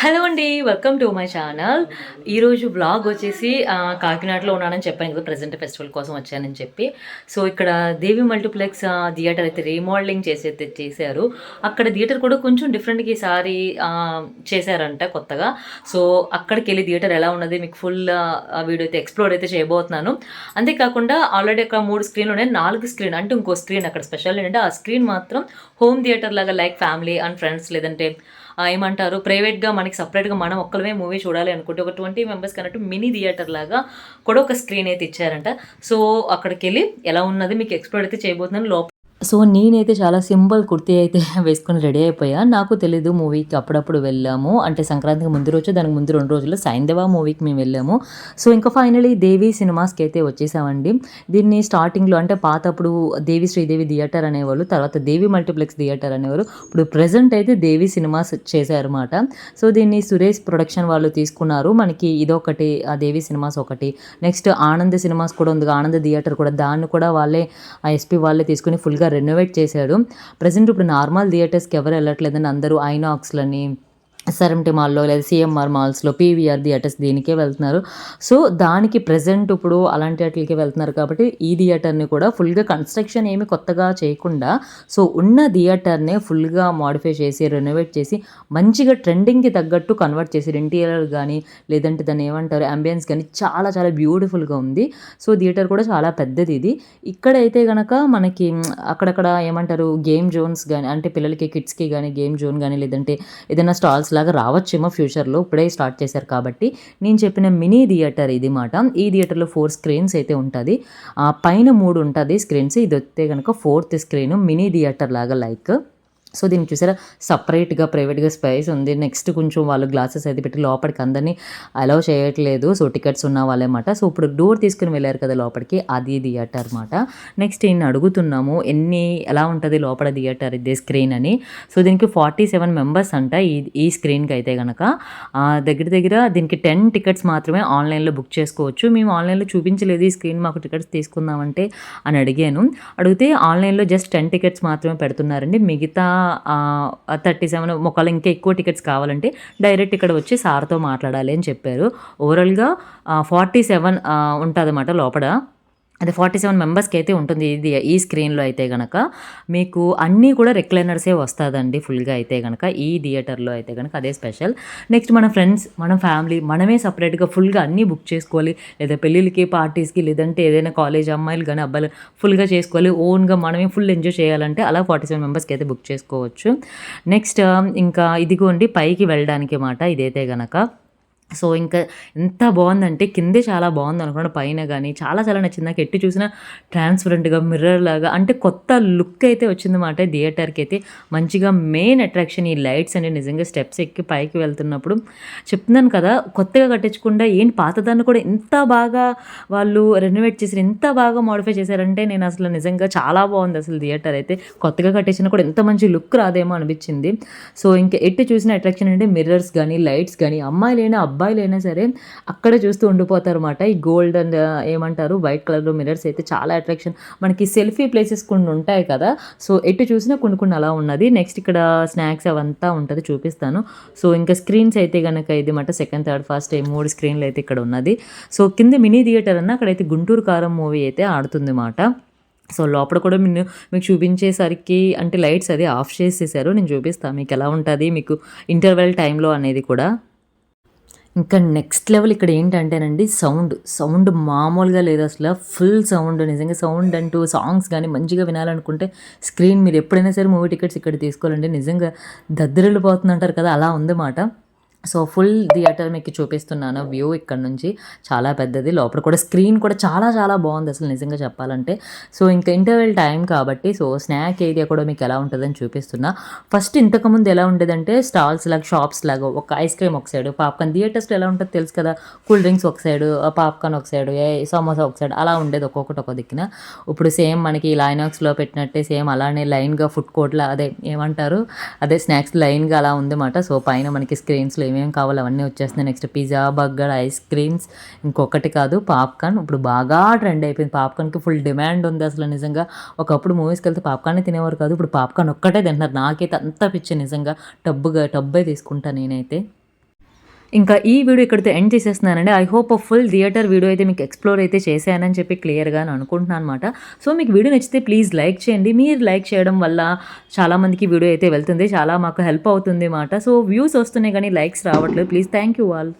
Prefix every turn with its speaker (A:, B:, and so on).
A: Hello అండి welcome to my channel. ఈరోజు blog వచ్చేసి కాకినాడలో ఉన్నానని చెప్పాను కదా ప్రజెంట్ ఫెస్టివల్ కోసం వచ్చానని చెప్పి. సో ఇక్కడ దేవి మల్టీప్లెక్స్ థియేటర్ అయితే రీమోడలింగ్ చేసి అయితే చేశారు. అక్కడ థియేటర్ కూడా కొంచెం డిఫరెంట్గా ఈసారి చేశారంట కొత్తగా. సో అక్కడికి వెళ్ళి థియేటర్ ఎలా ఉన్నది మీకు ఫుల్ వీడియో అయితే ఎక్స్ప్లోర్ అయితే చేయబోతున్నాను. అంతేకాకుండా ఆల్రెడీ అక్కడ మూడు స్క్రీన్లు ఉన్నాయి. నాలుగు స్క్రీన్ అంటే ఇంకో స్క్రీన్ అక్కడ స్పెషల్ ఏంటంటే ఆ స్క్రీన్ మాత్రం హోమ్ థియేటర్ లాగా లైక్ ఫ్యామిలీ అండ్ ఫ్రెండ్స్ లేదంటే ఏమంటారు? ప్రైవేట్గా మనకి సపరేట్గా మనం ఒక్కలమే మూవీ చూడాలి అనుకుంటే ఒక ట్వంటీ మెంబర్స్ కన్నట్టు మినీ థియేటర్ లాగా కూడా ఒక స్క్రీన్ అయితే ఇచ్చారంట సో అక్కడికి వెళ్ళి ఎలా ఉన్నది మీకు ఎక్స్ప్లోర్ అయితే చేయబోతున్నాను. లోపల సో నేనైతే చాలా సింపుల్ కుర్తీ అయితే వేసుకుని రెడీ అయిపోయా. నాకు తెలీదు మూవీకి అప్పుడప్పుడు వెళ్ళాము. అంటే సంక్రాంతికి ముందు రోజు దానికి ముందు రెండు రోజులు సైంధవ మూవీకి మేము వెళ్ళాము. సో ఇంకా ఫైనలీ దేవి సినిమాస్కి అయితే వచ్చేసామండి. దీన్ని స్టార్టింగ్లో అంటే పాతప్పుడు దేవి శ్రీదేవి థియేటర్ అనేవాళ్ళు తర్వాత దేవి మల్టీప్లెక్స్ థియేటర్ అనేవారు ఇప్పుడు ప్రజెంట్ అయితే దేవి సినిమాస్ చేశారన్నమాట. సో దీన్ని సురేష్ ప్రొడక్షన్ వాళ్ళు తీసుకున్నారు. మనకి ఇదొకటి ఆ దేవి సినిమాస్ ఒకటి. నెక్స్ట్ ఆనంద్ సినిమాస్ కూడా ఉంది. ఆనంద్ థియేటర్ కూడా. దాన్ని కూడా వాళ్ళే ఆ ఎస్పీ వాళ్ళే తీసుకుని ఫుల్గా రెనోవేట్ చేశాడు. ప్రజెంట్ ఇప్పుడు నార్మల్ థియేటర్స్కి ఎవరు వెళ్ళట్లేదని అందరూ ఐనాక్స్లని ఎస్ఆర్ఎంటీ మాల్లో లేదా సిఎంఆర్ మాల్స్లో పీవీఆర్ థియేటర్స్ దీనికే వెళ్తున్నారు. సో దానికి ప్రజెంట్ ఇప్పుడు అలాంటి వాటికి వెళ్తున్నారు కాబట్టి ఈ థియేటర్ని కూడా ఫుల్గా కన్స్ట్రక్షన్ ఏమి కొత్తగా చేయకుండా సో ఉన్న థియేటర్నే ఫుల్గా మాడిఫై చేసి రెనోవేట్ చేసి మంచిగా ట్రెండింగ్కి తగ్గట్టు కన్వర్ట్ చేసి ఇంటీరియర్ కానీ లేదంటే దాన్ని ఏమంటారు అంబియన్స్ కానీ చాలా చాలా బ్యూటిఫుల్గా ఉంది. సో థియేటర్ కూడా చాలా పెద్దది ఇది. ఇక్కడైతే కనుక మనకి అక్కడక్కడ ఏమంటారు గేమ్ జోన్స్ కానీ అంటే పిల్లలకి కిడ్స్కి కానీ గేమ్ జోన్ కానీ లేదంటే ఏదైనా స్టాల్స్ లాగా రావచ్చేమో ఫ్యూచర్లో. ఇప్పుడే స్టార్ట్ చేశారు కాబట్టి నేను చెప్పిన మినీ థియేటర్ ఇది మాట. ఈ థియేటర్లో ఫోర్ స్క్రీన్స్ అయితే ఉంటుంది. ఆ పైన మూడు ఉంటుంది స్క్రీన్స్. ఇది వస్తే కనుక ఫోర్త్ స్క్రీన్ మినీ థియేటర్ లాగా లైక్. సో దీనికి చూసారా? సపరేట్గా ప్రైవేట్గా స్పేస్ ఉంది. నెక్స్ట్ కొంచెం వాళ్ళు గ్లాసెస్ అయితే పెట్టి లోపలికి అందరినీ అలౌ చేయట్లేదు. సో టికెట్స్ ఉన్న వాళ్ళేమాట సో ఇప్పుడు డోర్ తీసుకుని వెళ్ళారు కదా లోపలికి అది థియేటర్ అనమాట నెక్స్ట్ ఈయన అడుగుతున్నాము ఎన్ని ఎలా ఉంటుంది లోపల థియేటర్ ఇదే స్క్రీన్ అని. సో దీనికి ఫార్టీ సెవెన్ మెంబర్స్ అంట ఈ ఈ స్క్రీన్కి అయితే కనుక దగ్గర దగ్గర దీనికి టెన్ టికెట్స్ మాత్రమే ఆన్లైన్లో బుక్ చేసుకోవచ్చు. మేము ఆన్లైన్లో చూపించలేదు ఈ స్క్రీన్ మాకు టికెట్స్ తీసుకుందామంటే అని అడిగాను. అడిగితే ఆన్లైన్లో జస్ట్ టెన్ టికెట్స్ మాత్రమే పెడుతున్నారండి. మిగతా థర్టీ సెవెన్ ఒకవేళ ఇంకా ఎక్కువ టికెట్స్ కావాలంటే డైరెక్ట్ ఇక్కడ వచ్చి సార్తో మాట్లాడాలి అని చెప్పారు. ఓవరాల్గా ఫార్టీ సెవెన్ ఉంటుంది అన్నమాట లోపల. అదే ఫార్టీ సెవెన్ మెంబర్స్కి అయితే ఉంటుంది ఇది ఈ స్క్రీన్లో అయితే కనుక మీకు అన్నీ కూడా రిక్లైనర్సే వస్తుందండి ఫుల్గా అయితే కనుక ఈ థియేటర్లో అయితే కనుక అదే స్పెషల్. నెక్స్ట్ మన ఫ్రెండ్స్ మన ఫ్యామిలీ మనమే సపరేట్గా ఫుల్గా అన్నీ బుక్ చేసుకోవాలి. లేదా పెళ్ళిళ్ళకి పార్టీస్కి లేదంటే ఏదైనా కాలేజ్ అమ్మాయిలు కానీ అబ్బాయిలు ఫుల్గా చేసుకోవాలి. ఓన్గా మనమే ఫుల్ ఎంజాయ్ చేయాలంటే అలా ఫార్టీ సెవెన్ మెంబర్స్కి అయితే బుక్ చేసుకోవచ్చు. నెక్స్ట్ ఇంకా ఇదిగోండి పైకి వెళ్ళడానికి మాట ఇదైతే కనుక సో ఇంకా ఎంత బాగుందంటే కిందే చాలా బాగుంది అనుకున్నాను పైన కానీ చాలా చాలా నచ్చింది. నాకు ఎట్టి చూసినా ట్రాన్స్పరెంట్గా మిర్రర్ లాగా అంటే కొత్త లుక్ అయితే వచ్చిందన్నమాట థియేటర్కి అయితే. మంచిగా మెయిన్ అట్రాక్షన్ ఈ లైట్స్ అండి. నిజంగా స్టెప్స్ ఎక్కి పైకి వెళ్తున్నప్పుడు చెప్తున్నాను కదా కొత్తగా కట్టించకుండా ఏంటి పాతదాన్ని కూడా ఇంత బాగా వాళ్ళు రెనోవేట్ చేసి ఎంత బాగా మోడిఫై చేశారంటే నేను అసలు నిజంగా చాలా బాగుంది అసలు థియేటర్ అయితే. కొత్తగా కట్టించినా కూడా ఎంత మంచి లుక్ రాదేమో అనిపించింది. సో ఇంకా ఎట్టి చూసిన అట్రాక్షన్ అంటే మిర్రర్స్ కానీ లైట్స్ కానీ అమ్మాయిలైనా అబ్బాయిలైనా సరే అక్కడ చూస్తూ ఉండిపోతారు అనమాట ఈ గోల్డ్ అండ్ ఏమంటారు వైట్ కలర్లో మిర్రర్స్ అయితే చాలా అట్రాక్షన్. మనకి సెల్ఫీ ప్లేసెస్ కొన్ని ఉంటాయి కదా సో ఎటు చూసినా కొన్ని కొన్ని అలా ఉన్నది. నెక్స్ట్ ఇక్కడ స్నాక్స్ అవంతా ఉంటుంది చూపిస్తాను. సో ఇంకా స్క్రీన్స్ అయితే కనుక ఇది మాట సెకండ్ థర్డ్ ఫస్ట్ ఈ మూడు స్క్రీన్లు అయితే ఇక్కడ ఉన్నది. సో కింద మినీ థియేటర్ అన్న అక్కడైతే గుంటూరు కారం మూవీ అయితే ఆడుతుంది అన్నమాట సో లోపల కూడా నేను మీకు చూపించేసరికి అంటే లైట్స్ అది ఆఫ్ చేసేసారు. నేను చూపిస్తాను మీకు ఎలా ఉంటుంది మీకు ఇంటర్వెల్ టైంలో అనేది కూడా. ఇంకా నెక్స్ట్ లెవెల్ ఇక్కడ ఏంటంటేనండి సౌండ్ సౌండ్ మామూలుగా లేదు అసలు. ఫుల్ సౌండ్ నిజంగా సౌండ్ అంటూ సాంగ్స్ కానీ మంచిగా వినాలనుకుంటే స్క్రీన్ మీరు ఎప్పుడైనా సరే మూవీ టికెట్స్ ఇక్కడ తీసుకోవాలండి. నిజంగా దద్దరిల్లిపోతుంది అంటారు కదా అలా ఉంది మాట. సో ఫుల్ థియేటర్ మీకు చూపిస్తున్నాను వ్యూ ఇక్కడ నుంచి చాలా పెద్దది. లోపల కూడా స్క్రీన్ కూడా చాలా చాలా బాగుంది అసలు నిజంగా చెప్పాలంటే. సో ఇంకా ఇంటర్వెల్ టైం కాబట్టి సో స్నాక్ ఏరియా కూడా మీకు ఎలా ఉంటుందని చూపిస్తున్నా. ఫస్ట్ ఇంతకుముందు ఎలా ఉండేదంటే స్టాల్స్ లాగా షాప్స్ లాగా ఒక ఐస్ క్రీమ్ ఒక సైడ్ పాప్కార్న్. థియేటర్స్లో ఎలా ఉంటుందో తెలుసు కదా? కూల్ డ్రింక్స్ ఒక సైడ్ పాప్కార్న్ ఒక సైడ్ ఏ సమోసా ఒక సైడ్ అలా ఉండేది ఒక్కొక్కటి ఒక దిక్కున. ఇప్పుడు సేమ్ మనకి లైనాక్స్లో పెట్టినట్టే సేమ్ అలానే లైన్గా ఫుడ్ కోర్ట్లా అదే ఏమంటారు? అదే స్నాక్స్ లైన్గా అలా ఉందన్నమాట. సో పైన మనకి స్క్రీన్స్లో ఏమేమి కావాలో అవన్నీ వచ్చేస్తున్నాయి. Next pizza burger ice creams ఇంకొకటి కాదు పాప్కార్న్ ఇప్పుడు బాగా ట్రెండ్ అయిపోయింది. పాప్కార్న్కి ఫుల్ డిమాండ్ ఉంది అసలు నిజంగా. ఒకప్పుడు మూవీస్కి వెళ్తే పాప్కార్న్ తినేవారు కాదు. ఇప్పుడు పాప్కార్న్ ఒక్కటే తింటున్నారు. నాకైతే అంత పిచ్చి నిజంగా. టబ్బుగా టబ్బే తీసుకుంటా నేనైతే. ఇంకా ఈ వీడియో ఇక్కడితో end చేసేస్తున్నానండి. I hope full theatre video అయితే మీకు ఎక్స్ప్లోర్ అయితే చేశానని చెప్పి క్లియర్గా అనుకుంటున్నాను అనమాట సో మీకు వీడియో నచ్చితే ప్లీజ్ లైక్ చేయండి. మీరు లైక్ చేయడం వల్ల చాలామందికి వీడియో అయితే వెళ్తుంది. చాలా మాకు హెల్ప్ అవుతుంది అన్నమాట. సో వ్యూస్ వస్తున్నాయి కానీ లైక్స్ రావట్లేదు. Please thank you all